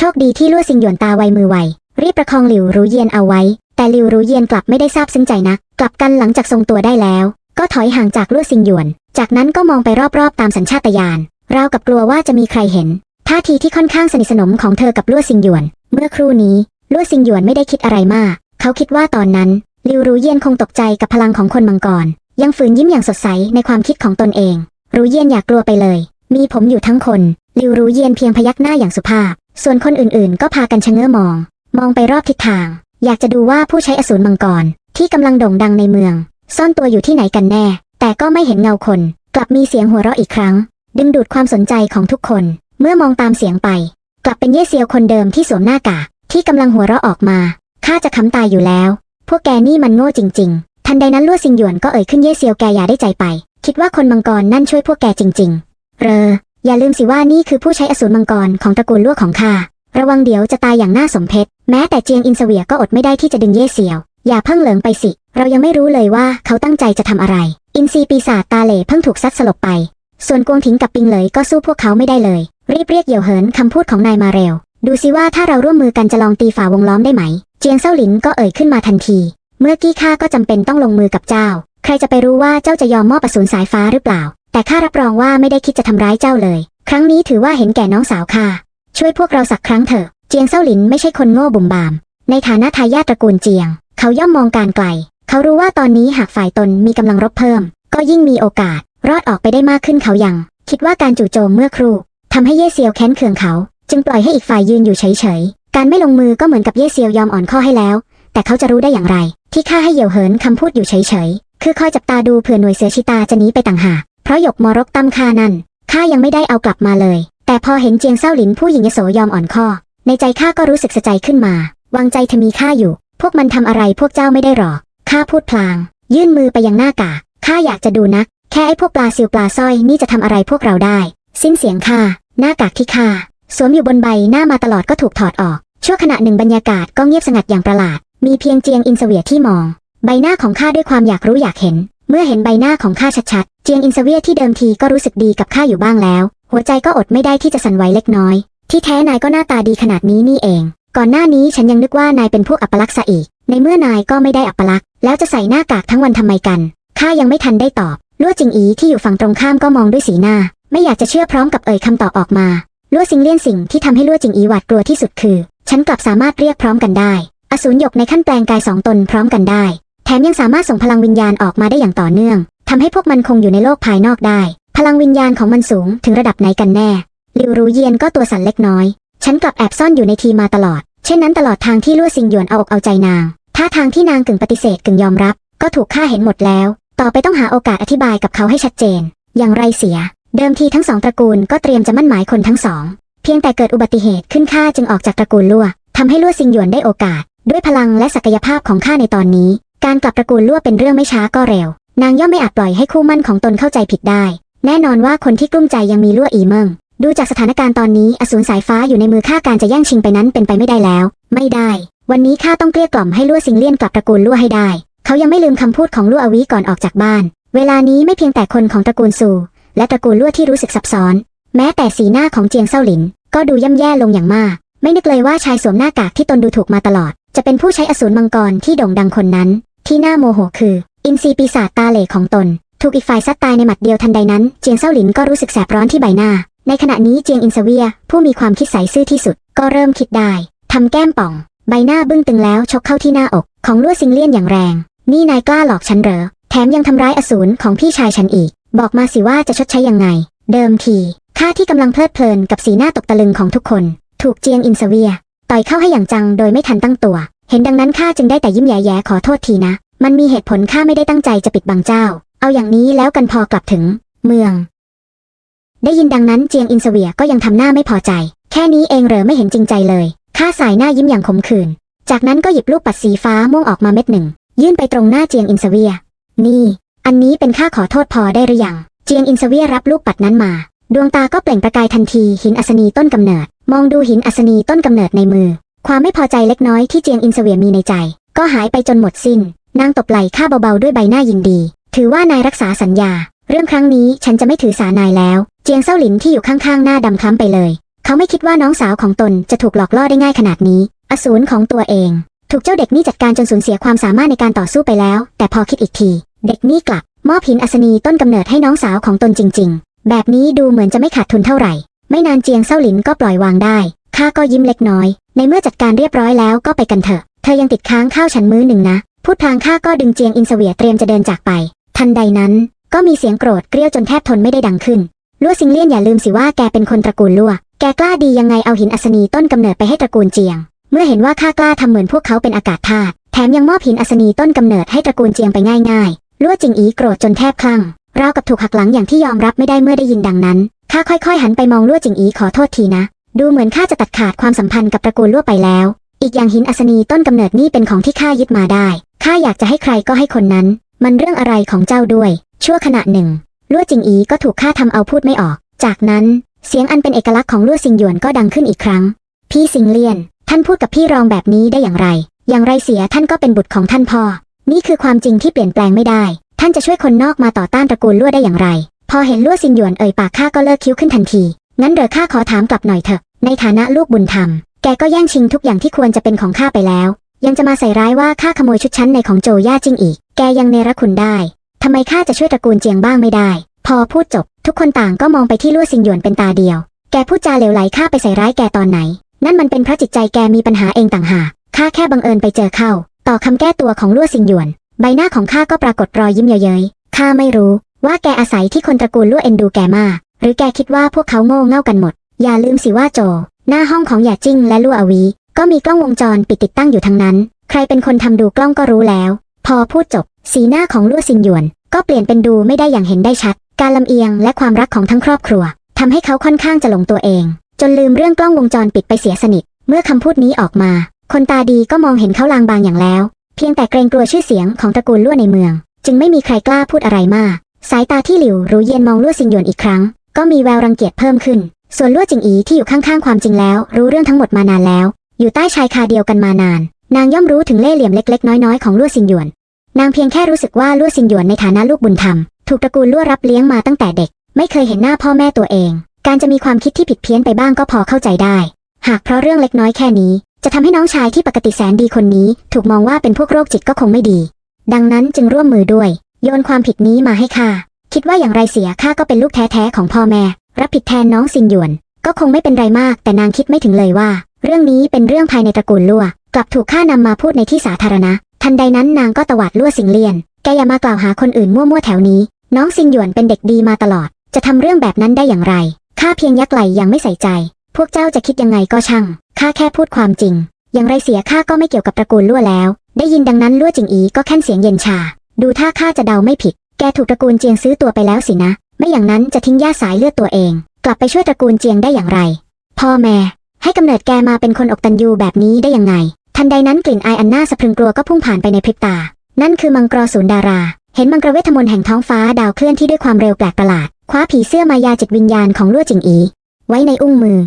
โชคดีที่ลั่วซิงหยวนตาไวมือไว รีบประคองหลิวรู้เยียนเอาไว้ แต่หลิวรู้เยียนกลับไม่ได้ทราบซึ้งใจนักลับกันหลังจากทรงตัวได้แล้ว ก็ถอยห่างจากลั่วซิงหยวน จากนั้นก็มองไปรอบๆตามสัญชาตญาณราวกับกลัวว่าจะมีใครเห็น ท่าทีที่ค่อนข้างสนิทสนมของเธอกับลั่วซิงหยวน เมื่อครู่นี้ลั่วซิงหยวนไม่ได้คิดอะไรมาก เขาคิดว่าตอนนั้นลิวรู้เยียนคงตกใจกับพลังของคนมังกร ยังฝืนยิ้มอย่างสดใสในความคิดของตนเอง รู้เยียนอยากกลัวไปเลย มีผมอยู่ทั้งคนลิวรู้เยียนเพียงพยักหน้าอย่างสุภาพ ส่วนคนอื่นๆ ก็พากันชะเง้อมอง มองไปรอบทิศทาง อยากจะดูว่าผู้ใช้อสูรมังกร ที่กำลังโด่งดังในเมือง ซ่อนตัวอยู่ที่ไหนกันแน่ แต่ก็ไม่เห็นเงาคน กลับมีเสียงหัวเราะอีกครั้ง ดึงดูดความสนใจของทุกคน เมื่อมองตามเสียงไป กลับเป็นเย่เซียวคนเดิมที่สวมหน้ากากที่กำลังหัวเราะออกมาข้าจะคำตายอยู่แล้ว พวกแกนี่มันโง่จริง ๆ ทันใดนั้นลั่วซิงหยวนก็เอ่ยขึ้นเย่เซียวแกอย่าได้ใจไป คิดว่าคนมังกรนั่นช่วยพวกแกจริง ๆ เรอ อย่าลืมสิว่านี่คือผู้ใช้อสูรมังกรของตระกูลลั่วของข้าระวังเดี๋ยวจะตายอย่างน่าสมเพชแม้แต่เจียงอินเสวียก็อดไม่ได้ที่จะดึงเย่เซียว อย่าเพิ่งเหลิงไปสิ เรายังไม่รู้เลยว่าเขาตั้งใจจะทำอะไร อินซีปีศาจตาเหล่เพิ่งถูกซัดสลบไป ส่วนกวงถิงกับปิงเหลยก็สู้พวกเขาไม่ได้เลย รีบเรียกเหยี่ยวเหินคำพูดของนายมาเร็ว ดูสิว่าถ้าเราร่วมมือกันจะลองตีฝ่าวงล้อมได้ไหม เจียงเซาหลินก็เอ่ยขึ้นมาทันที เมื่อกี้ข้าก็จำเป็นต้องลงมือกับเจ้า ใครจะไปรู้ว่าเจ้าจะยอมมอบอสูรสายฟ้าหรือเปล่า แต่ข้ารับรองว่าไม่ได้คิดจะทำร้ายเจ้าเลย ครั้งนี้ถือว่าเห็นแก่น้องสาวข้าช่วยพวกเราสักครั้งเถอะ เจียงเซาหลินไม่ใช่คนโง่บุ่มบาม ในฐานะทายาทตระกูลเจียง เขาย่อมมองการไกล เขารู้ว่าตอนนี้หากฝ่ายตนมีกำลังรบเพิ่ม ก็ยิ่งมีโอกาส รอดออกไปได้มากขึ้นเขายัง คิดว่าการจู่โจมเมื่อครู่ทำให้เย่เซียวแค้นเคืองเขา จึงปล่อยให้อีกฝ่ายยืนอยู่เฉยๆ การไม่ลงมือก็เหมือนกับเย่เซียวยอมอ่อนข้อให้แล้ว แต่เขาจะรู้ได้อย่างไร ที่ข้าให้เหยี่ยวเหินคำพูดอยู่เฉยๆ คือคอยจับตาดูเผื่อหน่วยเสือชิตาจะหนีไปต่างหาก เพราะหยกมรกตั้มข้านั่นข้ายังไม่ได้เอากลับมาเลย แต่พอเห็นเจียงเซาหลินผู้หญิงยโสยอมอ่อนข้อ ในใจข้าก็รู้สึกสะใจขึ้นมา วางใจเธอมีข้าอยู่ พวกมันทำอะไรพวกเจ้าไม่ได้หรอกข้าพูดพลาง ยื่นมือไปยังหน้ากากข้าอยากจะดูนัก แค่ไอ้พวกปลาซิวปลาสร้อยนี่จะทำอะไรพวกเราได้ สิ้นเสียงข้าหน้ากากที่ข้าสวมอยู่บนใบหน้ามาตลอดก็ถูกถอดออก ชั่วขณะหนึ่งบรรยากาศก็เงียบสงัดอย่างประหลาด มีเพียงเจียงอินเสวียที่มอง ใบหน้าของข้าด้วยความอยากรู้อยากเห็น เมื่อเห็นใบหน้าของข้าชัดๆ เจียงอินเสวียที่เดิมทีก็รู้สึกดีกับข้าอยู่บ้างแล้ว หัวใจก็อดไม่ได้ที่จะสั่นไหวเล็กน้อย ที่แท้นายก็หน้าตาดีขนาดนี้นี่เอง ก่อนหน้านี้ฉันยังนึกว่านายเป็นพวกอัปลักษณ์ซะอีก ในเมื่อนายก็ไม่ได้อัปลักษณ์ แล้วจะใส่หน้ากากทั้งวันทำไมกัน ข้ายังไม่ทันได้ตอบ ลั่วจิงอีที่อยู่ฝั่งตรงข้ามก็มองด้วยสีหน้า ไม่อยากจะเชื่อพร้อมกับเอ่ยคำตอบออกมา ลั่วซิงเลี่ยนสิ่งที่ทำให้ลั่วจิงอีหวาดกลัวที่สุดคือ ฉันกลับสามารถเรียกพร้อมกันได้ อสูรหยกในขั้นแปลงกายสองตนพร้อมกันได้ แถมยังสามารถส่งพลังวิญญาณออกมาได้อย่างต่อเนื่องทำให้พวกมันคงอยู่ในโลกภายนอกได้ พลังวิญญาณของมันสูงถึงระดับไหนกันแน่ลิวรู้เยียนก็ตัวสั่นเล็กน้อย ฉันกลับแอบซ่อนอยู่ในทีมาตลอด เช่นนั้นตลอดทางที่ลั่วซิงหยวนเอาอกเอาใจนางท่าทางที่นางกึ่งปฏิเสธกึ่งยอมรับ ก็ถูกฆ่าเห็นหมดแล้ว ต่อไปต้องหาโอกาสอธิบายกับเขาให้ชัดเจน อย่างไรเสีย เดิมทีทั้งสองตระกูลก็เตรียมจะมั่นหมายคนทั้งสอง เพียงแต่เกิดอุบัติเหตุขึ้นข้าจึงออกจากตระกูลลั่วทำให้ลั่วซิงหยวนได้โอกาส ด้วยพลังและศักยภาพของข้าในตอนนี้ การกลับตระกูลลั่วเป็นเรื่องไม่ช้าก็เร็ว นางย่อมไม่อาจปล่อยให้คู่มั่นของตนเข้าใจผิดได้ แน่นอนว่าคนที่กลุ้มใจยังมีลั่วอีเมิงดูจากสถานการณ์ตอนนี้อสูรสายฟ้าอยู่ในมือข้าการจะแย่งชิงไปนั้นเป็นไปไม่ได้แล้ว ไม่ได้ วันนี้ข้าต้องเกลี้ยกล่อมให้ลั่วซิงเลียนกลับตระกูลลั่วให้ได้ เขายังไม่ลืมคำพูดของลั่วอวีก่อนออกจากบ้าน เวลานี้ไม่เพียงแต่คนของตระกูลซูและตระกูลลั่วที่รู้สึกซับซ้อน แม้แต่สีหน้าของเจียงเซาหลิน ก็ดูย่ำแย่ลงอย่างมาก ไม่นึกเลยว่าชายสวมหน้ากากที่ตนดูถูกมาตลอด จะเป็นผู้ใช้อสูรมังกรที่โด่งดังคนนั้น ที่น่าโมโหคือ อินทรีปีศาจตาเหล่ของตน ถูกอีกฝ่ายซัดตายในหมัดเดียวทันใดนั้น เจียงเซาหลินก็รู้สึกแสบร้อนที่ใบหน้า ในขณะนี้เจียงอินเสเวีย ผู้มีความคิดใสซื่อที่สุด ก็เริ่มคิดได้ทำแก้มป่อง ใบหน้าบึ้งตึงแล้วชกเข้าที่หน้าอก ของลั่วซิงเลี่ยนอย่างแรง นี่นายกล้าหลอกฉันเหรอแถมยังทำร้ายอสูรของพี่ชายฉันอีก บอกมาสิว่าจะชดใช้ยังไง เดิมทีข้าที่กำลังเพลิดเพลินกับสีหน้าตกตะลึงของทุกคน ถูกเจียงอินเสเวีย ต่อยเข้าให้อย่างจังโดยไม่ทันตั้งตัว เห็นดังนั้นข้าจึงได้แต่ยิ้มแย่ๆขอโทษทีนะ มันมีเหตุผลข้าไม่ได้ตั้งใจจะปิดบังเจ้า เอาอย่างนี้แล้วกันพอกลับถึง เมือง ได้ยินดังนั้นเจียงอินเสวียก็ยังทำหน้าไม่พอใจ แค่นี้เองเหรอไม่เห็นจริงใจเลยข้าสายหน้ายิ้มอย่างขมขื่นจากนั้นก็หยิบลูกปัดสีฟ้าม่วงออกมาเม็ดหนึ่ง ยื่นไปตรงหน้าเจียงอินเสวีย นี่ อันนี้เป็นค่าขอโทษพอได้หรือยัง เจียงอินเสวียรับลูกปัดนั้นมา ดวงตาก็เปล่งประกายทันทีหินอัศนีต้นกำเนิด มองดูหินอัศนีต้นกำเนิดในมือ ความไม่พอใจเล็กน้อยที่เจียงอินเสวียมีในใจ ก็หายไปจนหมดสิ้น นางตบไหล่ข้าเบาๆด้วยใบหน้ายินดี ถือว่านายรักษาสัญญา เรื่องครั้งนี้ฉันจะไม่ถือสานายแล้ว เจียงเซาหลินที่อยู่ข้างๆหน้าดำคล้ำไปเลย เขาไม่คิดว่าน้องสาวของตนจะถูกหลอกล่อได้ง่ายขนาดนี้ อสูรของตัวเอง ถูกเจ้าเด็กนี่จัดการจนสูญเสียความสามารถในการต่อสู้ไปแล้ว แต่พอคิดอีกที เด็กนี่กลับมอบหินอัศนีต้นกำเนิดให้น้องสาวของตนจริง ๆ แบบนี้ดูเหมือนจะไม่ขาดทุนเท่าไหร่ ไม่นานเจียงเซาหลินก็ปล่อยวางได้ ข้าก็ยิ้มเล็กน้อย ในเมื่อจัดการเรียบร้อยแล้วก็ไปกันเถอะ เธอยังติดค้างข้าวฉันมื้อหนึ่งนะ พูดพลางข้าก็ดึงเจียงอินเสวียเตรียมจะเดินจากไป ทันใดนั้น ก็มีเสียงโกรธเกรี้ยวจนแทบทนไม่ได้ดังขึ้นลั่วซิงเลียนอย่าลืมสิว่าแกเป็นคนตระกูลลั่ว แกกล้าดียังไงเอาหินอัศนีต้นกำเนิดไปให้ตระกูลเจียง เมื่อเห็นว่าข้ากล้าทำเหมือนพวกเขาเป็นอากาศธาตุ แถมยังมอบหินอัศนีต้นกำเนิดให้ตระกูลเจียงไปง่ายๆลั่วจิงอีโกรธจนแทบคลั่งราวกับถูกหักหลังอย่างที่ยอมรับไม่ได้เมื่อได้ยินดังนั้นข้าค่อยๆ หันไปมองลั่วจิงอีขอโทษทีนะ ดูเหมือนข้าจะตัดขาดความสัมพันธ์กับตระกูลลั่วไปแล้ว อีกอย่างหินอัศนีต้นกำเนิดนี่เป็นของที่ข้ายึดมาได้ ข้าอยากจะให้ใครก็ให้คนนั้น มันเรื่องอะไรของเจ้าด้วย ชั่วขณะหนึ่งลั่วจิงอีก็ถูกข้าทำเอาพูดไม่ออก จากนั้น เสียงอันเป็นเอกลักษณ์ของลั่วซิงหยวนก็ดังขึ้นอีกครั้ง พี่ซิงเลียน ท่านพูดกับพี่รองแบบนี้ได้อย่างไร อย่างไรเสียท่านก็เป็นบุตรของท่านพ่อ นี่คือความจริงที่เปลี่ยนแปลงไม่ได้ ท่านจะช่วยคนนอกมาต่อต้านตระกูลลั่วได้อย่างไร พอเห็นลั่วซิงหยวนเอ่ยปากข้าก็เลิกคิ้วขึ้นทันที งั้นเดี๋ยวข้าขอถามกลับหน่อยเถอะ ในฐานะลูกบุญธรรม แกก็แย่งชิงทุกอย่างที่ควรจะเป็นของข้าไปแล้ว ยังจะมาใส่ร้ายว่าข้าขโมยชุดชั้นในของโจย่าจริงอีก แกยังเนรคุณได้ ทำไมข้าจะช่วยตระกูลเจียงบ้างไม่ได้ พอพูดจบ ทุกคนต่างก็มองไปที่ลั่วซิงหยวนเป็นตาเดียว แกพูดจาเหลวไหลข้าไปใส่ร้ายแกตอนไหน นั่นมันเป็นเพราะจิตใจแกมีปัญหาเองต่างหาก ข้าแค่บังเอิญไปเจอเข้า ต่อคำแก้ตัวของลั่วซิงหยวน ใบหน้าของข้าก็ปรากฏรอยยิ้มเย้ยๆข้าไม่รู้ว่าแกอาศัยที่คนตระกูลลั่วเอ็นดูแกมาก หรือแกคิดว่าพวกเขาโง่เง่ากันหมด อย่าลืมสิว่าโจ หน้าห้องของหยาจิ้งและลั่อวี ก็มีกล้องวงจรปิดติดตั้งอยู่ทั้งนั้น ใครเป็นคนทำดูกล้องก็รู้แล้ว พอพูดจบ สีหน้าของลั่ซิงหยวน ก็เปลี่ยนเป็นดูไม่ได้อย่างเห็นได้ชัด การลำเอียงและความรักของทั้งครอบครัวทำให้เขาค่อนข้างจะหลงตัวเอง จนลืมเรื่องกล้องวงจรปิดไปเสียสนิท เมื่อคำพูดนี้ออกมา คนตาดีก็มองเห็นเขาลางบางอย่างแล้ว เพียงแต่เกรงกลัวชื่อเสียงของตระกูลลั่ในเมือง จึงไม่มีใครกล้าพูดอะไรมาก สายตาที่หลิวรู้เย็นมองลั่ซิงหยวนอีกครั้ง ก็มีแววรังเกียจเพิ่มขึ้น ส่วนลั่วจิงอีที่อยู่ข้างๆความจริงแล้ว รู้เรื่องทั้งหมดมานานแล้ว อยู่ใต้ชายคาเดียวกันมานาน นางย่อมรู้ถึงเล่ห์เหลี่ยมเล็กๆ น้อยๆของลั่วซิงหยวน นางเพียงแค่รู้สึกว่าลั่วซิงหยวนในฐานะลูกบุญธรรมถูกตระกูลลั่วรับเลี้ยงมาตั้งแต่เด็ก ไม่เคยเห็นหน้าพ่อแม่ตัวเอง การจะมีความคิดที่ผิดเพี้ยนไปบ้างก็พอเข้าใจได้ หากเพราะเรื่องเล็กน้อยแค่นี้ จะทำให้น้องชายที่ปกติแสนดีคนนี้ ถูกมองว่าเป็นพวกโรคจิตก็คงไม่ดี ดังนั้นจึงร่วมมือด้วย โยนความผิดนี้มาให้ข้าคิดว่าอย่างไรเสียข้าก็เป็นลูกแท้ๆของพ่อแม่ รับผิดแทนน้องซิงหยวน ก็คงไม่เป็นไรมาก แต่นางคิดไม่ถึงเลยว่า เรื่องนี้เป็นเรื่องภายในตระกูลลั่ว กลับถูกข้านำมาพูดในที่สาธารณะ ทันใดนั้นนางก็ตวาดลั่วสิงเลียน แกอย่ามากล่าวหาคนอื่นมั่วๆแถวนี้ น้องซิงหยวนเป็นเด็กดีมาตลอด จะทำเรื่องแบบนั้นได้อย่างไร ข้าเพียงยักไหลยังไม่ใส่ใจ พวกเจ้าจะคิดยังไงก็ช่าง ข้าแค่พูดความจริง อย่างไรเสียข้าก็ไม่เกี่ยวกับตระกูลลั่วแล้ว ได้ยินดังนั้นลั่วจิงอีก็แค่นเสียงเย็นชา ดูท่าข้าจะเดาไม่ผิด แกถูกตระกูลเจียงซื้อตัวไปแล้วสินะ ไม่อย่างนั้นจะทิ้งญาสายเลือดตัวเอง กลับไปช่วยตระกูลเจียงได้อย่างไร พ่อแม่ ให้กำเนิดแกมาเป็นคนอกตันยูแบบนี้ได้ยังไง ทันใดนั้นกลิ่นอายอันน่าสะพรึงกลัวก็พุ่งผ่านไปในพริบตา นั่นคือมังกรศูนย์ดารา เห็นมังกรเวทมนต์แห่งท้องฟ้าดาวเคลื่อนที่ด้วยความเร็วแปลกประหลาด คว้าผีเสื้อมายาจิตวิญญาณของลั่วจิงอี ไว้ในอุ้งมือ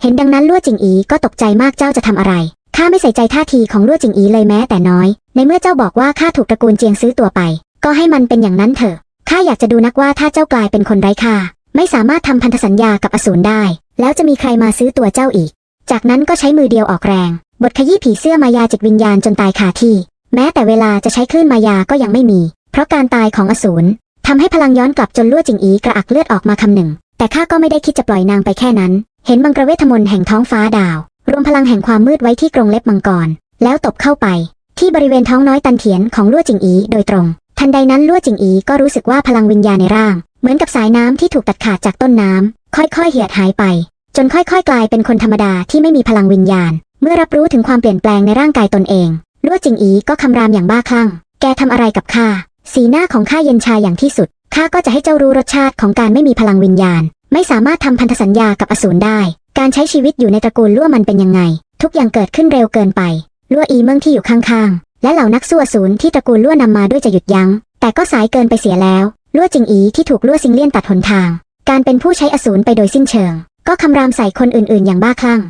เห็นดังนั้นลั่วจิงอีก็ตกใจมากเจ้าจะทำอะไรข้าไม่ใส่ใจท่าทีของลั่วจิงอีเลยแม้แต่น้อย ในเมื่อเจ้าบอกว่าข้าถูกตระกูลเจียงซื้อตัวไป ก็ให้มันเป็นอย่างนั้นเถอะ ข้าอยากจะดูนักว่าถ้าเจ้ากลายเป็นคนไร้ค่า ไม่สามารถทำพันธสัญญากับอสูรได้ แล้วจะมีใครมาซื้อตัวเจ้าอีก จากนั้นก็ใช้มือเดียวออกแรง บทขยี้ผีเสื้อมายาจิตวิญญาณจนตายคาที่ แม้แต่เวลาจะใช้คลื่นมายาก็ยังไม่มี เพราะการตายของอสูรทำให้พลังย้อนกลับจนลั่วจิงอีกระอักเลือดออกมาคำหนึ่ง แต่ข้าก็ไม่ได้คิดจะปล่อยนางไปแค่นั้น เห็นมังกรเวทมนต์แห่งท้องฟ้าดาว รวมพลังแห่งความมืดไว้ที่กรงเล็บมังกร แล้วตบเข้าไป ที่บริเวณท้องน้อยตันเถียนของลั่วจิงอีโดยตรง ทันใดนั้นลั่วจิงอีก็รู้สึกว่าพลังวิญญาณในร่าง เหมือนกับสายน้ำที่ถูกตัดขาดจากต้นน้ำค่อยๆเหี่ยดหายไป จนค่อยๆ กลายเป็นคนธรรมดาที่ไม่มีพลังวิญญาณ เมื่อรับรู้ถึงความเปลี่ยนแปลงในร่างกายตนเองลั่วจิงอีก็คำรามอย่างบ้าคลั่ง แกทำอะไรกับข้าสีหน้าของข้าเย็นชาอย่างที่สุดข้าก็จะให้เจ้ารู้รสชาติของการไม่มีพลังวิญญาณ ไม่สามารถทำพันธสัญญากับอสูรได้ การใช้ชีวิตอยู่ในตระกูลลั่วมันเป็นยังไง ทุกอย่างเกิดขึ้นเร็วเกินไปลั่วอีเมืองที่อยู่ข้างๆ และเหล่านักสู้อสูรที่ตระกูลลั่วนำมาด้วยจะหยุดยัง้ง แต่ก็สายเกินไปเสียแล้วลั่วจิงอีที่ถูกลั่วซิงเลี่ยนตัดหนทาง การเป็นผู้ใช้อสูรไปโดยสิ้นเชิง ก็คำรามใส่คนอื่นๆ อย่างบ้าคลั่ง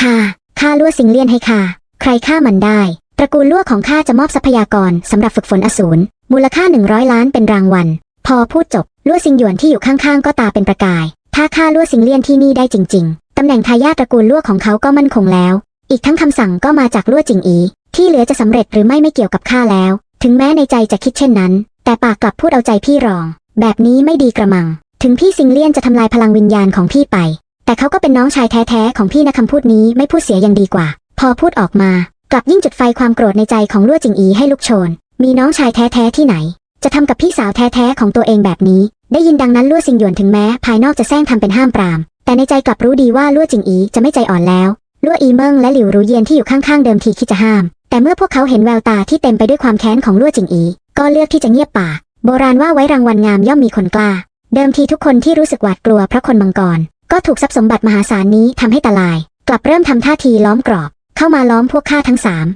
ข้าข้าลั่วซิงเลี่ยนให้ข้าใครฆ่ามันได้ ตระกูลลั่วของข้าจะมอบทรัพยากรสำหรับฝึกฝนอสูรมูลค่า 100 ล้านเป็นรางวัล พอพูดจบลั่วซิงหยวนที่อยู่ข้างๆ ก็ตาเป็นประกาย ถ้าข้าลั่วซิงเลี่ยนที่นี่ได้จริง ๆตำแหน่งทายาทตระกูลลั่วของเขาก็มั่นคงแล้ว อีกทั้งคำสั่งก็มาจากลั่วจิงอี ที่เหลือจะสำเร็จหรือไม่ไม่เกี่ยวกับข้าแล้ว ถึงแม้ในใจจะคิดเช่นนั้น แต่ปากกลับพูดเอาใจพี่รอง แบบนี้ไม่ดีกระมัง ถึงพี่ซิงเลียนจะทำลายพลังวิญญาณของพี่ไป แต่เขาก็เป็นน้องชายแท้ๆของพี่นะคำพูดนี้ไม่พูดเสียยังดีกว่า พอพูดออกมา กลับยิ่งจุดไฟความโกรธในใจของลั่วจิงอีให้ลุกโชน มีน้องชายแท้ๆที่ไหน จะทำกับพี่สาวแท้ๆของตัวเองแบบนี้ ได้ยินดังนั้นลั่วซิงหยวนถึงแม้ภายนอกจะแซงทำเป็นห้ามปราม แต่ในใจกลับรู้ดีว่าลั่วจิงอีจะไม่ใจอ่อนแล้วลั่วอีเมิงและหลิวรู้เยียนที่อยู่ข้างๆเดิมทีคิดจะห้าม แต่เมื่อพวกเขาเห็นแววตาที่เต็มไปด้วยความแค้นของลั่วจิงอี ก็เลือกที่จะเงียบปากโบราณว่าไว้รางวัลงามย่อมมีคนกล้า เดิมทีทุกคนที่รู้สึกหวาดกลัวเพราะคนมังกร ก็ถูกทรัพย์สมบัติมหาศาลนี้ทำให้ตาลาย กลับเริ่มทำท่าทีล้อมกรอบ เข้ามาล้อมพวกข้าทั้งสาม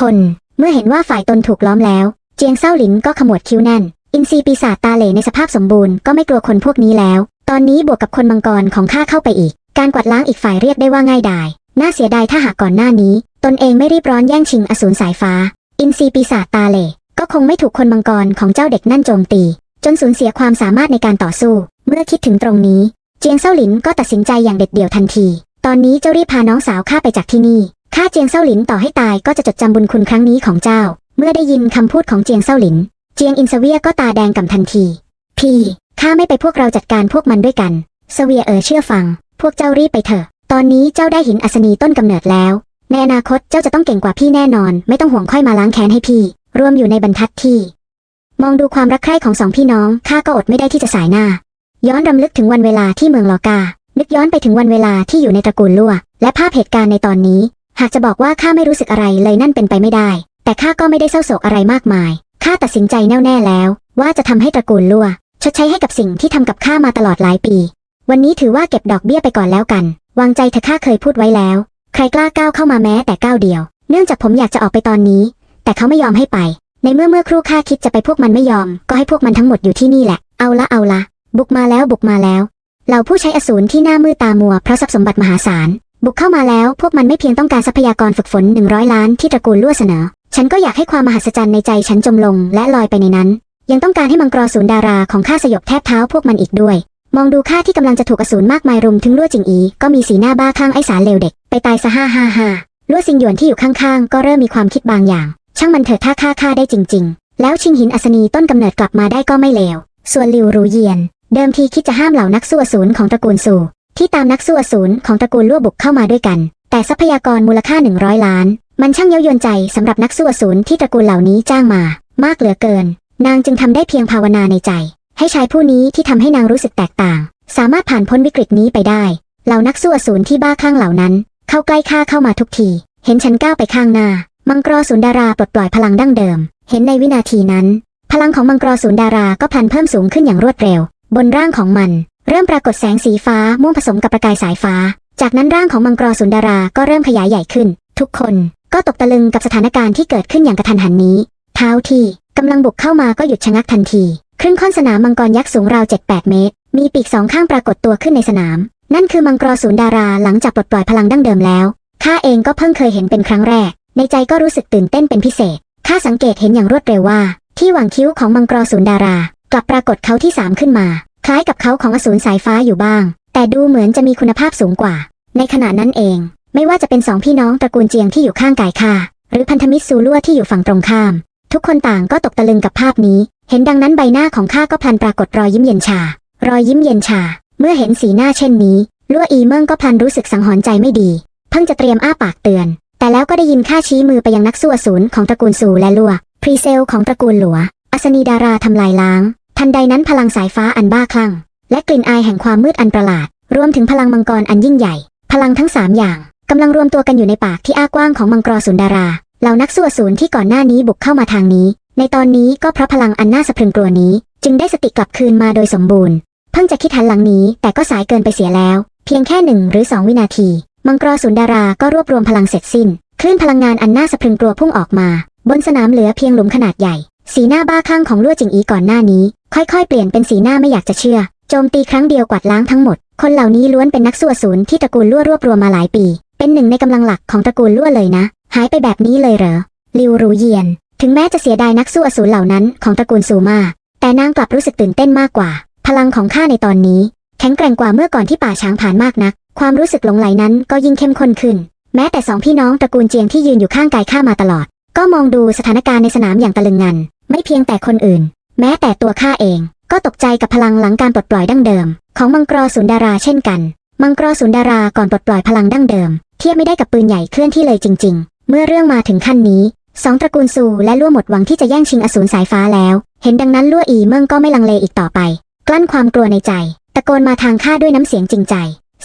คน เมื่อเห็นว่าฝ่ายตนถูกล้อมแล้ว เจียงเซาหลินก็ขมวดคิ้วแน่น อินทรีปีศาจตาเหล่ในสภาพสมบูรณ์ก็ไม่กลัวคนพวกนี้แล้ว ตอนนี้บวกกับคนมังกรของข้าเข้าไปอีก การกวาดล้างอีกฝ่ายเรียกได้ว่าง่ายดาย น่าเสียดายถ้าหากก่อนหน้านี้ ตนเองไม่รีบร้อนแย่งชิงอสูรสายฟ้า อินทรีปีศาจตาเหล่ก็คงไม่ถูกคนมังกรของเจ้าเด็กนั่นโจมตี จนสูญเสียความสามารถในการต่อสู้ เมื่อคิดถึงตรงนี้ เจียงเซาหลินก็ตัดสินใจอย่างเด็ดเดี่ยวทันที ตอนนี้เจ้ารีบพาน้องสาวข้าไปจากที่นี่ข้าเจียงเซาหลินต่อให้ตายก็จะจดจำบุญคุณครั้งนี้ของเจ้า เมื่อได้ยินคำพูดของเจียงเซาหลิน เจียงอินเสเวียก็ตาแดงก่ำทันที พี่ข้าไม่ไปพวกเราจัดการพวกมันด้วยกันเสเวียเออเชื่อฟัง พวกเจ้ารีบไปเถอะ ตอนนี้เจ้าได้หินอัศนีต้นกำเนิดแล้ว ในอนาคตเจ้าจะต้องเก่งกว่าพี่แน่นอน ไม่ต้องห่วงค่อยมาล้างแค้นให้พี่ รวมอยู่ในบรรทัดที่ มองดูความรักใคร่ของสองพี่น้องข้าก็อดไม่ได้ที่จะสายหน้า ย้อนรำลึกถึงวันเวลาที่เมืองลอกา นึกย้อนไปถึงวันเวลาที่อยู่ในตระกูลลั่ว และภาพเหตุการณ์ในตอนนี้ หากจะบอกว่าข้าไม่รู้สึกอะไรเลยนั่นเป็นไปไม่ได้ แต่ข้าก็ไม่ได้เศร้าโศกอะไรมากมายข้าตัดสินใจแน่วแน่แล้ว ว่าจะทำให้ตระกูลลั่วชดใช้ให้กับสิ่งที่ทำกับข้ามาตลอดหลายปี วันนี้ถือว่าเก็บดอกเบี้ยไปก่อนแล้วกัน วางใจเถอะข้าเคยพูดไว้แล้ว ใครกล้าก้าวเข้ามาแม้แต่ก้าวเดียว เนื่องจากผมอยากจะออกไปตอนนี้ แต่เขาไม่ยอมให้ไป ในเมื่อเมื่อครู่ข้าคิดจะไปพวกมันไม่ยอม ก็ให้พวกมันทั้งหมดอยู่ที่นี่แหละ เอาละเอาละ บุกมาแล้วบุกมาแล้ว เหล่าผู้ใช้อสูรที่หน้ามืดตามัวเพราะทรัพย์สมบัติมหาศาล บุกเข้ามาแล้วพวกมันไม่เพียงต้องการทรัพยากรฝึกฝน100ล้านที่ตระกูลลั่วเสนอ ฉันก็อยากให้ความมหัศจรรย์ในใจฉันจมลงและลอยไปในนั้น ยังต้องการให้มังกรศูนย์ดาราของข้าสยบแทบเท้าพวกมันอีกด้วย มองดูข้าที่กำลังจะถูกอสูรมากมายรุมถึงลั่วจิงอี ก็มีสีหน้าบ้าคลั่งไอ้สารเลวเด็ก ไปตายซะฮ่าฮ่าฮ่าลั่วซิงหยวนที่อยู่ข้างๆ ก็เริ่มมีความคิดบางอย่าง ช่างมันเถิดถ้าฆ่าฆ่าได้จริง ๆ แล้วชิงหินอัศนีต้นกำเนิดกลับมาได้ก็ไม่เลว ส่วนลิวรูเยียน เดิมทีคิดจะห้ามเหล่านักสู้อสูรของตระกูลซูที่ตามนักสู้อสูรของตระกูลลั่วบุกเข้ามาด้วยกัน แต่ทรัพยากรมูลค่า 100 ล้าน มันช่างเย้ายวนใจสำหรับนักสู้อสูรที่ตระกูลเหล่านี้จ้างมา มากเหลือเกิน นางจึงทำได้เพียงภาวนาในใจ ให้ชายผู้นี้ที่ทำให้นางรู้สึกแตกต่าง สามารถผ่านพ้นวิกฤตนี้ไปได้ เหล่านักสู้อสูรที่บ้าคลั่งเหล่านั้น เข้าใกล้ข้าเข้ามาทุกที เห็นฉันก้าวไปข้างหน้า มังกรศูนดาราปลดปล่อยพลังดั้งเดิม เห็นในวินาทีนั้น พลังของมังกรศูนดาราก็พันเพิ่มสูงขึ้นอย่างรวดเร็ว บนร่างของมัน เริ่มปรากฏแสงสีฟ้าม่วงผสมกับประกายสายฟ้า จากนั้นร่างของมังกรศูนดาราก็เริ่มขยายใหญ่ขึ้น ทุกคนก็ตกตะลึงกับสถานการณ์ที่เกิดขึ้นอย่างกระทันหันนี้ เท้าที่กำลังบุกเข้ามาก็หยุดชะงักทันที ครึ่งค่อนสนามมังกรยักษ์สูงราว 7-8 เมตร มีปีกสองข้างปรากฏตัวขึ้นในสนาม นั่นคือมังกรศูนย์ดาราหลังจากปลดปล่อยพลังดั้งเดิมแล้วข้าเองก็เพิ่งเคยเห็นเป็นครั้งแรก ในใจก็รู้สึกตื่นเต้นเป็นพิเศษข้าสังเกตเห็นอย่างรวดเร็วว่า ที่หว่างคิ้วของมังกรศูนย์ดารากลับปรากฏเขาที่สามขึ้นมา คล้ายกับเขาของอสูรสายฟ้าอยู่บ้าง แต่ดูเหมือนจะมีคุณภาพสูงกว่า ในขณะนั้นเอง ไม่ว่าจะเป็นสองพี่น้องตระกูลเจียงที่อยู่ข้างกายข้าหรือพันธมิตรซูลั่วที่อยู่ฝั่งตรงข้าม ทุกคนต่างก็ตกตะลึงกับภาพนี้ เห็นดังนั้นใบหน้าของข้าก็พลันปรากฏรอยยิ้มเย็นชา รอยยิ้มเย็นชา เมื่อเห็นสีหน้าเช่นนี้ลั่วอีเมิงก็พลันรู้สึกสังหรณ์ใจไม่ดี เพิ่งจะเตรียมอ้าปากเตือน แต่แล้วก็ได้ยินข้าชี้มือไปยังนักสู้อสูรของตระกูลซูและลั่วพรีเซลของตระกูลหลัว อัศนีดาราทำลายล้าง ทันใดนั้นพลังสายฟ้าอันบ้าคลั่ง และกลิ่นอายแห่งความมืดอันประหลาด รวมถึงพลังมังกรอันยิ่งใหญ่ พลังทั้งสามอย่างกำลังรวมตัวกันอยู่ในปากที่อ้ากว้างของมังกรศูนดารา เหล่านักสู้อสูรที่ก่อนหน้านี้บุกเข้ามาทางนี้ ในตอนนี้ก็เพราะพลังอันน่าสะพรึงกลัวนี้ จึงได้สติกลับคืนมาโดยสมบูรณ์ เพิ่งจะคิดหันหลังนี้ แต่ก็สายเกินไปเสียแล้ว เพียงแค่หนึ่งหรือสองวินาที มังกรศูนย์ดาราก็รวบรวมพลังเสร็จสิ้นคลื่นพลังงานอันน่าสะพรึงกลัวพุ่งออกมา บนสนามเหลือเพียงหลุมขนาดใหญ่ สีหน้าบ้าคลั่งของลั่วจิงอีก่อนหน้านี้ ค่อยๆ เปลี่ยนเป็นสีหน้าไม่อยากจะเชื่อโจมตีครั้งเดียวกวาดล้างทั้งหมด คนเหล่านี้ล้วนเป็นนักสู้อสูรที่ตระกูลลั่วรวบรวมมาหลายปี เป็นหนึ่งในกำลังหลักของตระกูลลั่วเลยนะ หายไปแบบนี้เลยเหรอ ลิวรู้เยียน ถึงแม้จะเสียดายนักสู้อสูรเหล่านั้นของตระกูลซูมา แต่นางกลับรู้สึกตื่นเต้นมากกว่า พลังของข้าในตอนนี้ แข็งแกร่งกว่าเมื่อก่อนที่ป่าช้างผ่านมากนัก ความรู้สึกหลงไหลนั้นก็ยิ่งเข้มข้นขึ้น แม้แต่สองพี่น้องตระกูลเจียงที่ยืนอยู่ข้างกายข้ามาตลอด ก็มองดูสถานการณ์ในสนามอย่างตะลึงงัน ไม่เพียงแต่คนอื่น แม้แต่ตัวข้าเอง ก็ตกใจกับพลังหลังการปลดปล่อยดั้งเดิม ของมังกรศูนดาราเช่นกัน มังกรศูนดาราก่อนปลดปล่อยพลังดั้งเดิม เทียบไม่ได้กับปืนใหญ่เคลื่อนที่เลยจริง ๆ เมื่อเรื่องมาถึงขั้นนี้สองตระกูลซูและลั่วหมดหวังที่จะแย่งชิงอสูรสายฟ้าแล้ว เห็นดังนั้นลั่วอีเมิ่งก็ไม่ลังเลอีกต่อไป กลั้นความกลัวในใจ ตะโกนมาทางข้าด้วยน้ำเสียงจริงใจ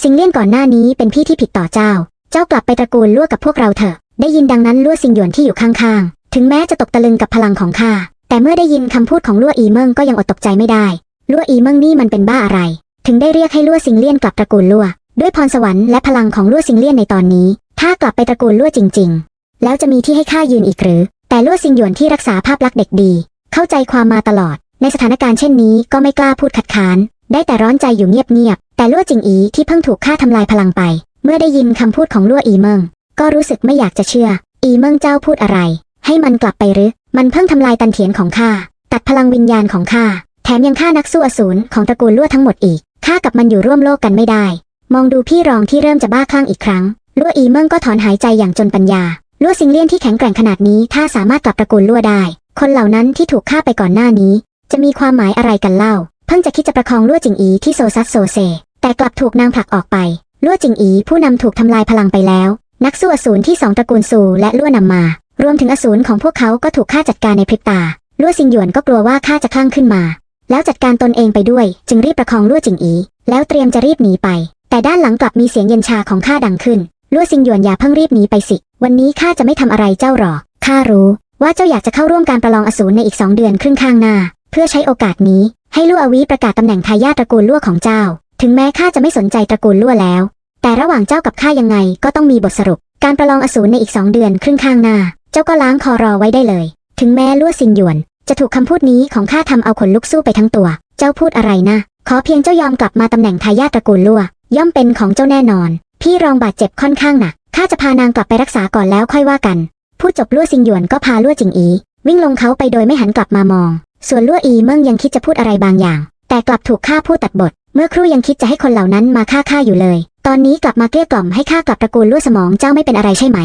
สิงเลี่ยนก่อนหน้านี้เป็นพี่ที่ผิดต่อเจ้า เจ้ากลับไปตระกูลลั่วกับพวกเราเถอะ ได้ยินดังนั้นลั่วซิงหยวนที่อยู่ข้างๆ ถึงแม้จะตกตะลึงกับพลังของข้า แต่เมื่อได้ยินคำพูดของลั่วอีเมิ่งก็ยังอดตกใจไม่ได้ ลั่วอีเมิ่งนี่มันเป็นบ้าอะไร ถึงได้เรียกให้ลั่วซิงเลี่ยนกลับตระกูลลั่ว ด้วยพรสวรรค์และพลังของลั่วซิงเลี่ยนในตอนนี้ ถ้ากลับไปตระกูลลั่วจริง ๆ แล้วจะมีที่ให้ข้ายืนอีกหรือ แต่ลั่วซิงหยวนที่รักษาภาพลักษณ์เด็กดี เข้าใจความมาตลอด ในสถานการณ์เช่นนี้ก็ไม่กล้าพูดขัดขาน ได้แต่ร้อนใจอยู่เงียบๆแต่ลั่วจิงอีที่เพิ่งถูกฆ่าทำลายพลังไป เมื่อได้ยินคำพูดของลั่วอีเมิงก็รู้สึกไม่อยากจะเชื่อ อีเมิงเจ้าพูดอะไร ให้มันกลับไปหรือ มันเพิ่งทำลายตันเถียนของข้าตัดพลังวิญญาณของข้าแถมยังฆ่านักสู้อสูรของตระกูลลั่วทั้งหมดอีกข้ากับมันอยู่ร่วมโลกกันไม่ได้ มองดูพี่รองที่เริ่มจะบ้าคลั่งอีกครั้ง ลั่วอีเมิงก็ถอนหายใจอย่างจนปัญญาลั่วซิงเลี่ยนที่แข็งแกร่งขนาดนี้ถ้าสามารถกลับตระกูลลั่วได้ คนเหล่านั้นที่ถูกฆ่าไปก่อนหน้านี้ จะมีความหมายอะไรกันเล่า เพิ่งจะคิดจะประคองลั่วจิงอีที่โซซัสโซเซ แต่กลับถูกนางผลักออกไปลั่วจิงอีผู้นำถูกทำลายพลังไปแล้ว นักสู้อสูรที่สองตระกูลซูและลั่วนำมา รวมถึงอสูรของพวกเขาก็ถูกฆ่าจัดการในพริบตาลั่วซิงหยวนก็กลัวว่าข้าจะคลั่งขึ้นมา แล้วจัดการตนเองไปด้วย จึงรีบประคองลั่วจิงอี แล้วเตรียมจะรีบหนีไป แต่ด้านหลังกลับมีเสียงเย็นชาของข้าดังขึ้น ลั่วซิงหยวนอย่าเพิ่งรีบหนีไปสิ วันนี้ข้าจะไม่ทำอะไรเจ้าหรอกข้ารู้ ว่าเจ้าอยากจะเข้าร่วมการประลองอสูรในอีกสองเดือนครึ่งข้างหน้า เพื่อใช้โอกาสนี้ ให้ลั่อวีประกาศตำแหน่งทายาทตระกูลลั่วของเจ้า ถึงแม้ข้าจะไม่สนใจตระกูลลั่วแล้ว แต่ระหว่างเจ้ากับข้ายังไงก็ต้องมีบทสรุป การประลองอสูรในอีกสองเดือนครึ่งข้างหน้า เจ้าก็ล้างคอรอไว้ได้เลย ถึงแม้ลั่วซิงหยวน จะถูกคำพูดนี้ของข้าทำเอาขนลุกสู้ไปทั้งตัว เจ้าพูดอะไรนะขอเพียงเจ้ายอมกลับมาตำแหน่งทายาทตระกูลลั่วย่อมเป็นของเจ้าแน่นอน พี่รองบาดเจ็บค่อนข้างหนัก ข้าจะพานางกลับไปรักษาก่อนแล้วค่อยว่ากัน พูดจบลั่วซิงหยวนก็พาลั่วจิงอี วิ่งลงเขาไปโดยไม่หันกลับมามอง ส่วนลั่วอีเมิ่งยังคิดจะพูดอะไรบางอย่าง แต่กลับถูกข้าพูดตัดบท เมื่อครู่ยังคิดจะให้คนเหล่านั้นมาฆ่าข้าอยู่เลย ตอนนี้กลับมาเกลี้ยกล่อมให้ข้ากลับตระกูลลั่วสมองเจ้าไม่เป็นอะไรใช่ไหม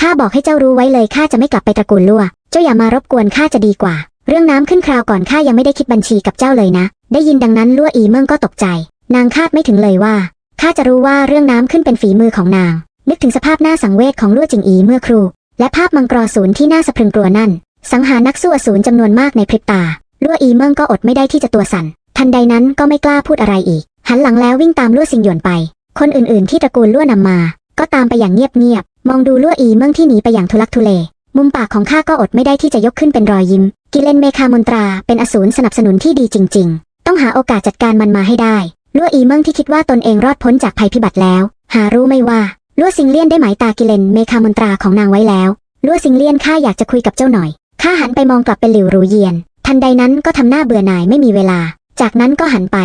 ข้าบอกให้เจ้ารู้ไว้เลยข้าจะไม่กลับไปตระกูลลั่ว เจ้าอย่ามารบกวนข้าจะดีกว่า เรื่องน้ำขึ้นคราวก่อนข้ายังไม่ได้คิดบัญชีกับเจ้าเลยนะ ได้ยินดังนั้นลั่วอีเมิ่งก็ตกใจ นางคาดไม่ถึงเลยว่า ข้าจะรู้ว่าเรื่องน้ำขึ้นเป็นฝีมือของนาง นึกถึงสภาพหน้าสังเวชของลั่วจิงอีเมื่อครู่และภาพมังกรศูนย์ที่น่าสะพรึงกลัวนั่น สังหารนักสู้อสูรจำนวนมากในพริบตาลั่วอีเมิ่งก็อดไม่ได้ที่จะตัวสั่น ทันใดนั้นก็ไม่กล้าพูดอะไรอีก หันหลังแล้ววิ่งตามลั่วซิงหยวนไป คนอื่นๆที่ตระกูลลั่วนำมา ก็ตามไปอย่างเงียบๆ มองดูลั่วอีเมิ่งที่หนีไปอย่างทุลักทุเล มุมปากของข้าก็อดไม่ได้ที่จะยกขึ้นเป็นรอยยิ้ม กิเลนเมคามนตราเป็นอสูรสนับสนุนที่ดีจริง ๆ ต้องหาโอกาสจัดการมันมาให้ได้ ลั่วอีเมิงที่คิดว่าตนเองรอดพ้นจากภัยพิบัติแล้ว หารู้ไม่ว่าลั่วซิงเลียนได้หมายตากิเลนเมคามนตราของนางไว้แล้วลั่วซิงเลียนข้าอยากจะคุยกับเจ้าหน่อยข้าหันไปมองกลับเป็นหลิวรูเยียน ทันใดนั้นก็ทำหน้าเบื่อหน่ายไม่มีเวลา จากนั้นก็หันไป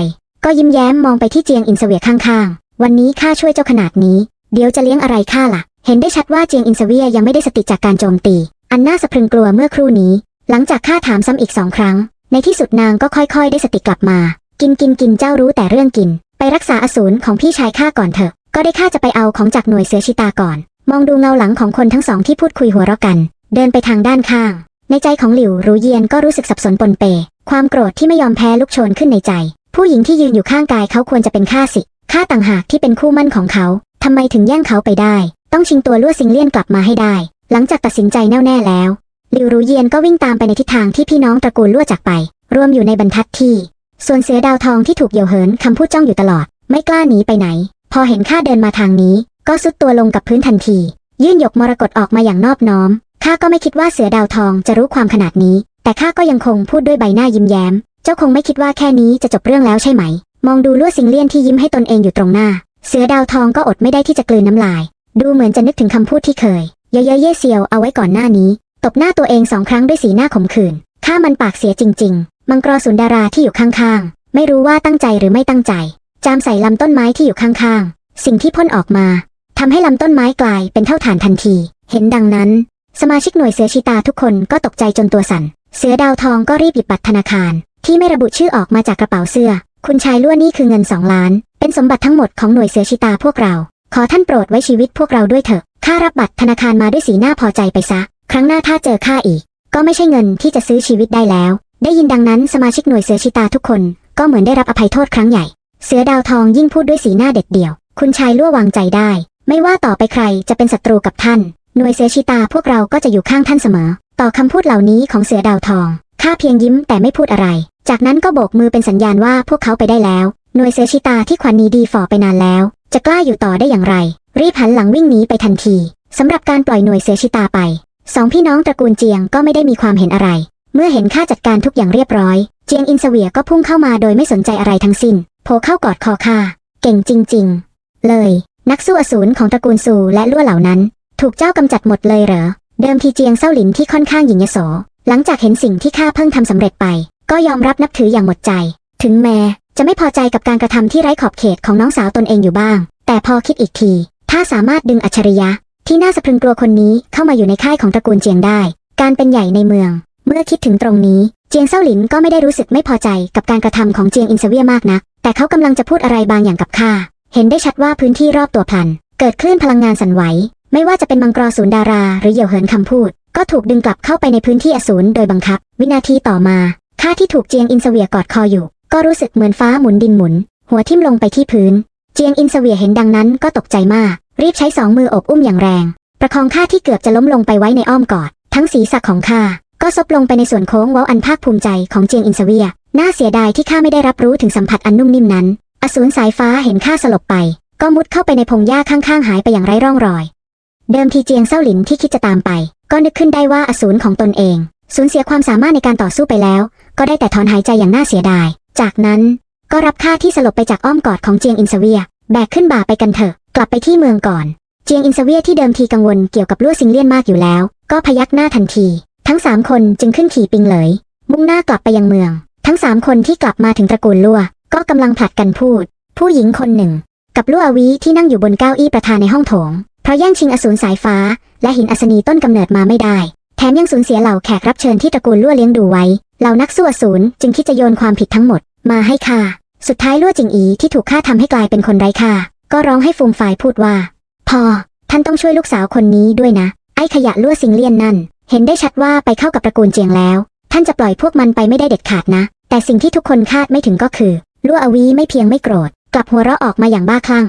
ก็ยิ้มแย้มมองไปที่เจียงอินเสเวียข้างๆ วันนี้ข้าช่วยเจ้าขนาดนี้ เดี๋ยวจะเลี้ยงอะไรข้าล่ะ เห็นได้ชัดว่าเจียงอินเสเวียยังไม่ได้สติจากการโจมตี อันน่าสะพรึงกลัวเมื่อครู่นี้ หลังจากข้าถามซ้ำอีกสองครั้ง ในที่สุดนางก็ค่อยๆ ได้สติกลับมา กินกินกินเจ้ารู้แต่เรื่องกิน ไปรักษาอสูรของพี่ชายข้าก่อนเถอะ ก็ได้ข้าจะไปเอาของจากหน่วยเสือชิตาก่อน มองดูเงาหลังของคนทั้งสองที่พูดคุยหัวเราะกัน เดินไปทางด้านข้าง ในใจของหลิวรู้เยียนก็รู้สึกสับสนปนเป ความโกรธที่ไม่ยอมแพ้ลุกโชนขึ้นในใจ ผู้หญิงที่ยืนอยู่ข้างกายเขาควรจะเป็นข้าสิข้าต่างหากที่เป็นคู่มั่นของเขาทำไมถึงแย่งเขาไปได้ ต้องชิงตัวลั่วซิงเลี่ยนกลับมาให้ได้ หลังจากตัดสินใจแน่วแน่แล้วหลิวรู้เยียนก็วิ่งตามไปในทิศทางที่พี่น้องตระกูลลั่วจากไป รวมอยู่ในบรรทัดที่ ส่วนเสือดาวทองที่ถูกเหยี่ยวเหินคำพูดจ้องอยู่ตลอด ไม่กล้าหนีไปไหน พอเห็นข้าเดินมาทางนี้ ก็ซุดตัวลงกับพื้นทันที ยื่นหยกมรกตออกมาอย่างนอบน้อมข้าก็ไม่คิดว่าเสือดาวทองจะรู้ความขนาดนี้ แต่ข้าก็ยังคงพูดด้วยใบหน้ายิ้มแย้ม เจ้าคงไม่คิดว่าแค่นี้จะจบเรื่องแล้วใช่ไหม มองดูลวดซิงเลียนที่ยิ้มให้ตนเองอยู่ตรงหน้า เสือดาวทองก็อดไม่ได้ที่จะกลืนน้ำลาย ดูเหมือนจะนึกถึงคำพูดที่เคย เยอะๆเย่เซียวเอาไว้ก่อนหน้านี้ ตบหน้าตัวเองสองครั้งด้วยสีหน้าขมขื่นข้ามันปากเสียจริง มังกรสุนดาราที่อยู่ข้างๆ ไม่รู้ว่าตั้งใจหรือไม่ตั้งใจ จามใส่ลำต้นไม้ที่อยู่ข้างๆ สิ่งที่พ่นออกมาทำให้ลำต้นไม้กลายเป็นเท่าฐานทันที เห็นดังนั้น สมาชิกหน่วยเสือชีตาทุกคนก็ตกใจจนตัวสั่น เสือดาวทองก็รีบหยิบบัตรธนาคาร ที่ไม่ระบุชื่อออกมาจากกระเป๋าเสื้อ คุณชายล้วนนี่คือเงินสองล้าน เป็นสมบัติทั้งหมดของหน่วยเสือชิตาพวกเรา ขอท่านโปรดไว้ชีวิตพวกเราด้วยเถอะ ข้ารับบัตรธนาคารมาด้วยสีหน้าพอใจไปซะ ครั้งหน้าถ้าเจอข้าอีก ก็ไม่ใช่เงินที่จะซื้อชีวิตได้แล้ว ได้ยินดังนั้นสมาชิกหน่วยเสือชิตาทุกคนก็เหมือนได้รับอภัยโทษครั้งใหญ่ เสือดาวทองยิ่งพูดด้วยสีหน้าเด็ดเดี่ยว คุณชายล่ววางใจได้ ไม่ว่าต่อไปใครจะเป็นศัตรูกับท่าน หน่วยเสือชิตาพวกเราก็จะอยู่ข้างท่านเสมอ ต่อคำพูดเหล่านี้ของเสือดาวทอง ข้าเพียงยิ้มแต่ไม่พูดอะไร จากนั้นก็โบกมือเป็นสัญญาณว่าพวกเขาไปได้แล้ว หน่วยเสือชิตาที่ขวัญนี้ดีฝ่อไปนานแล้ว จะกล้าอยู่ต่อได้อย่างไร รีบหันหลังวิ่งหนีไปทันทีสำหรับการปล่อยหน่วยเสือชิตาไปสองพี่น้องตระกูลเจียงก็ไม่ได้มีความเห็นอะไร เมื่อเห็นข้าจัดการทุกอย่างเรียบร้อย เจียงอินเสวียก็พุ่งเข้ามาโดยไม่สนใจอะไรทั้งสิ้น โผเข้ากอดคอข้าเก่งจริง ๆ เลย นักสู้อสูรของตระกูลซูและลั่วเหล่านั้น ถูกเจ้ากำจัดหมดเลยเหรอ เดิมทีเจียงเศร้าหลินที่ค่อนข้างหยิ่งยโส หลังจากเห็นสิ่งที่ข้าเพิ่งทำสำเร็จไป ก็ยอมรับนับถืออย่างหมดใจ ถึงแม้จะไม่พอใจกับการกระทำที่ไร้ขอบเขตของน้องสาวตนเองอยู่บ้าง แต่พอคิดอีกที ถ้าสามารถดึงอัจฉริยะที่น่าสะพรึงกลัวคนนี้เข้ามาอยู่ในค่ายของตระกูลเจียงได้ การเป็นใหญ่ในเมือง เมื่อคิดถึงตรงนี้ เจียงเศร้าหลินก็ไม่ได้รู้สึกไม่พอใจกับการกระทำของเจียงอินเสเวียมากนะแต่เขากำลังจะพูดอะไรบางอย่างกับข้า เห็นได้ชัดว่าพื้นที่รอบตัวพลัน เกิดคลื่นพลังงานสั่นไหว ไม่ว่าจะเป็นมังกรศูนย์ดารา หรือเหยี่ยวเหินคำพูด ก็ถูกดึงกลับเข้าไปในพื้นที่อสูรโดยบังคับ วินาทีต่อมาข้าที่ถูกเจียงอินเสเวียกอดคออยู่ ก็รู้สึกเหมือนฟ้าหมุนดินหมุน หัวทิ่มลงไปที่พื้น เจียงอินเสเวียเห็นดังนั้นก็ตกใจมาก รีบใช้สองมืออบอุ้มอย่างแรง ประคองข้าที่เกือบจะล้มลงไปไว้ในอ้อมกอด ทั้งศีรษะของข้า ก็ซบลงไปในส่วนโค้งเว้าอันภาคภูมิใจของเจียงอินสเวีย น่าเสียดายที่ข้าไม่ได้รับรู้ถึงสัมผัสอันนุ่มนิ่มนั้น อสูรสายฟ้าเห็นข้าสลบไป ก็มุดเข้าไปในพงหญ้าข้างๆ หายไปอย่างไร้ร่องรอย เดิมทีเจียงเศร้าหลินที่คิดจะตามไป ก็นึกขึ้นได้ว่าอสูรของตนเองสูญเสียความสามารถในการต่อสู้ไปแล้ว ก็ได้แต่ถอนหายใจอย่างน่าเสียดาย จากนั้นก็รับข้าที่สลบไปจากอ้อมกอดของเจียงอินสเวีย แบกขึ้นบ่าไปกันเถอะ กลับไปที่เมืองก่อน เจียงอินสเวียที่เดิมทีกังวลเกี่ยวกับลั่วซิงเลียนมากอยู่แล้ว ก็พยักหน้าทันที ทั้งสามคนจึงขึ้นขี่ปิงเหลย มุ่งหน้ากลับไปยังเมือง ทั้งสามคนที่กลับมาถึงตระกูลลั่ว ก็กำลังผลัดกันพูด ผู้หญิงคนหนึ่ง กับลั่วอวีที่นั่งอยู่บนเก้าอี้ประธานในห้องโถง เพราะแย่งชิงอสูรสายฟ้า และหินอัศนีต้นกำเนิดมาไม่ได้ แถมยังสูญเสียเหล่าแขกรับเชิญที่ตระกูลลั่วเลี้ยงดูไว้ เหล่านักสู้อสูรจึงคิดจะโยนความผิดทั้งหมด มาให้ข้าสุดท้ายลั่วจิงอีที่ถูกข้าทำให้กลายเป็นคนไร้ค่าก็ร้องให้ฟูมฝ่ายพูดว่าพอท่านต้องช่วยลูกสาวคนนี้ด้วยนะ ไอ้ขยะลั่วซิงเลียนนั่น เห็นได้ชัดว่าไปเข้ากับตระกูลเจียงแล้ว ท่านจะปล่อยพวกมันไปไม่ได้เด็ดขาดนะ แต่สิ่งที่ทุกคนคาดไม่ถึงก็คือลั่วอวีไม่เพียงไม่โกรธ กลับหัวเราะออกมาอย่างบ้าคลั่ง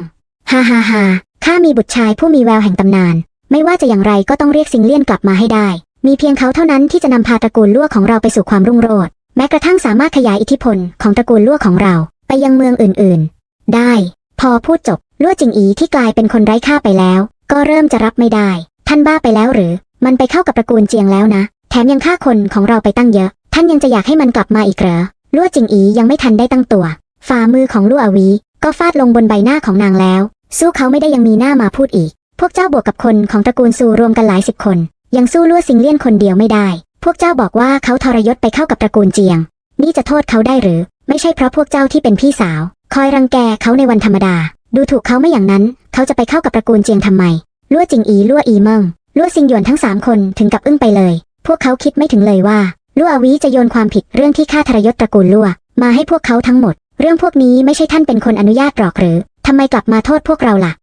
ฮ่าฮ่าฮ่าข้ามีบุตรชายผู้มีแววแห่งตำนาน ไม่ว่าจะอย่างไรก็ต้องเรียกซิงเลียนกลับมาให้ได้ มีเพียงเขาเท่านั้นที่จะนำพาตระกูลลั่วของเราไปสู่ความรุ่งโรจน์แม้กระทั่งสามารถขยายอิทธิพลของตระกูลลั่วของเรา ไปยังเมืองอื่นๆ ได้ พอพูดจบลั่วจิงอีที่กลายเป็นคนไร้ค่าไปแล้ว ก็เริ่มจะรับไม่ได้ ท่านบ้าไปแล้วหรือ มันไปเข้ากับตระกูลเจียงแล้วนะ แถมยังฆ่าคนของเราไปตั้งเยอะ ท่านยังจะอยากให้มันกลับมาอีกเหรอลั่วจิงอียังไม่ทันได้ตั้งตัว ฝ่ามือของลั่วอวี ก็ฟาดลงบนใบหน้าของนางแล้ว สู้เขาไม่ได้ยังมีหน้ามาพูดอีก พวกเจ้าบวกกับคนของตระกูลซูรวมกันหลายสิบคน ยังสู้ลั่วซิงเลียนคนเดียวไม่ได้ พวกเจ้าบอกว่าเขาทรยศไปเข้ากับตระกูลเจียง นี่จะโทษเขาได้หรือ ไม่ใช่เพราะพวกเจ้าที่เป็นพี่สาว คอยรังแกเขาในวันธรรมดา ดูถูกเขาไม่อย่างนั้น เขาจะไปเข้ากับตระกูลเจียงทำไมลั่วจิงอีลั่วอีเมิง ลั่วซิงหยวนทั้งสามคนถึงกับอึ้งไปเลย พวกเขาคิดไม่ถึงเลยว่าลู่อาวีจะโยนความผิดเรื่องที่ฆ่าทรยศตระกูลลู่มาให้พวกเขาทั้งหมด เรื่องพวกนี้ไม่ใช่ท่านเป็นคนอนุญาตหรอกหรือทำไมกลับมาโทษพวกเราล่ะ